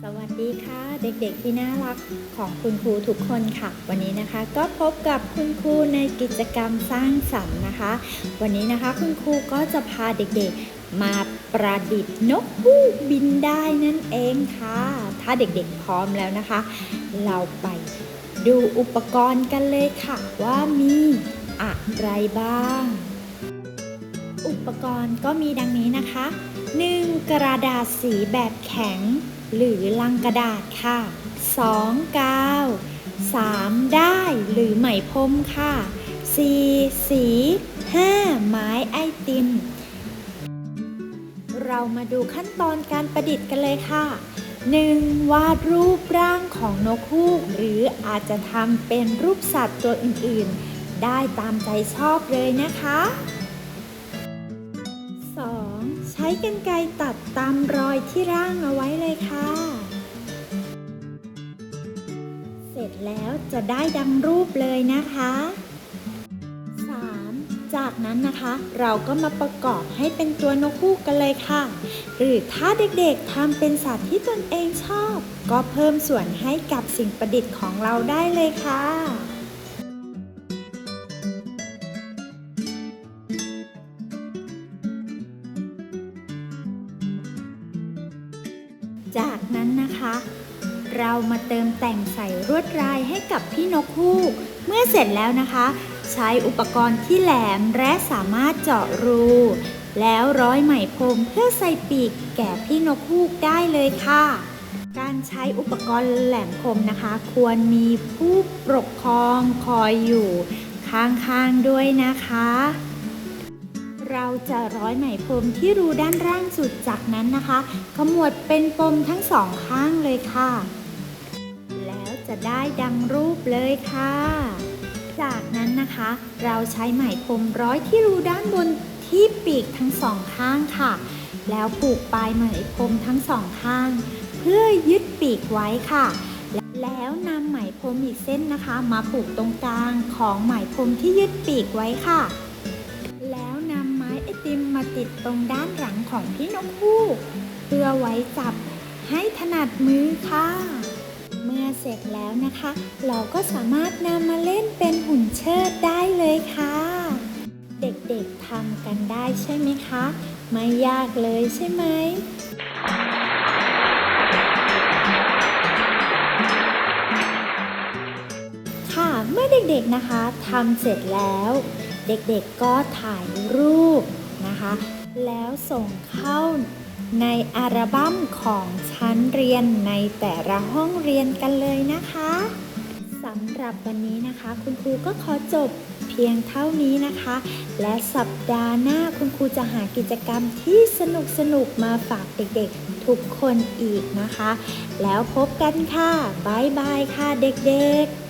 สวัสดีค่ะ เด็กๆที่น่ารักของคุณครูทุกคนค่ะ วันนี้นะคะ ก็พบกับคุณครูในกิจกรรมสร้างสรรค์นะคะ วันนี้นะคะคุณครูก็จะพาเด็กๆมาประดิษฐ์นกฮูกบินได้นั่นเองค่ะ ถ้าเด็กๆพร้อมแล้วนะคะ เราไปดูอุปกรณ์กันเลยค่ะ ว่ามีอะไรบ้าง อุปกรณ์ก็มีดังนี้นะคะ 1. กระดาษสีแบบแข็ง หรือลังกระดาษค่ะ 2. กาว 3. ได้หรือไหมพรมค่ะ 4. สี 5. ไม้ไอติม เรามาดูขั้นตอนการประดิษฐ์กันเลยค่ะ 1. วาดรูปร่างของนกฮูก หรืออาจจะทำเป็นรูปสัตว์ตัวอื่น ๆ ได้ตามใจชอบเลยนะคะ ใช้กรรไกรตัดตามรอยที่ร่างเอาไว้เลยค่ะ เสร็จแล้วจะได้ดังรูปเลยนะคะ 3. จากนั้นนะคะ เราก็มาประกอบให้เป็นตัวนกฮูกกันเลยค่ะ หรือถ้าเด็กๆทำเป็นสัตว์ที่ตนเองชอบ ก็เพิ่มส่วนให้กับสิ่งประดิษฐ์ของเราได้เลยค่ะ จากนั้นนะคะ เรามาเติมแต่งใส่ลวดลายให้กับพี่นกฮูก เมื่อเสร็จแล้วนะคะ ใช้อุปกรณ์ที่แหลมและสามารถเจาะรู แล้วร้อยไหมพรมเพื่อใส่ปีกแก่พี่นกฮูกได้เลยค่ะ การใช้อุปกรณ์แหลมคมนะคะ ควรมีผู้ปกครองคอยอยู่ข้างๆด้วยนะคะ เราจะร้อยไหมพรมที่รูด้านล่างสุดจากนั้นนะคะขมวดเป็นปมทั้งสองข้างเลยค่ะ แล้วจะได้ดังรูปเลยค่ะ จากนั้นนะคะ เราใช้ไหมพรมร้อยที่รูด้านบนที่ปีกทั้งสองข้างค่ะ แล้วผูกปลายไหมพรมทั้งสองข้าง เพื่อยึดปีกไว้ค่ะแล้วนำไหมพรมอีกเส้นนะคะ มาผูกตรงกลางของไหมพรมที่ยึดปีกไว้ค่ะ ติดตรงด้านหลังของพี่นกฮูกเพื่อไว้จับให้ถนัดมือค่ะ เมื่อเสร็จแล้วนะคะ เราก็สามารถนำมาเล่นเป็นหุ่นเชิดได้เลยค่ะ เด็กๆทำกันได้ใช่ไหมคะ ไม่ยากเลยใช่ไหมค่ะเมื่อเด็กๆนะคะทำเสร็จแล้ว เด็กๆก็ถ่ายรูป แล้วส่งเข้าในอัลบั้มของชั้นเรียนในแต่ละห้องเรียนกันเลยนะคะสำหรับวันนี้นะคะ คุณครูก็ขอจบเพียงเท่านี้นะคะ และสัปดาห์หน้าคุณครูจะหากิจกรรมที่สนุกๆมาฝากเด็กๆ ทุกคนอีกนะคะ แล้วพบกันค่ะ บ๊ายบายค่ะเด็กๆ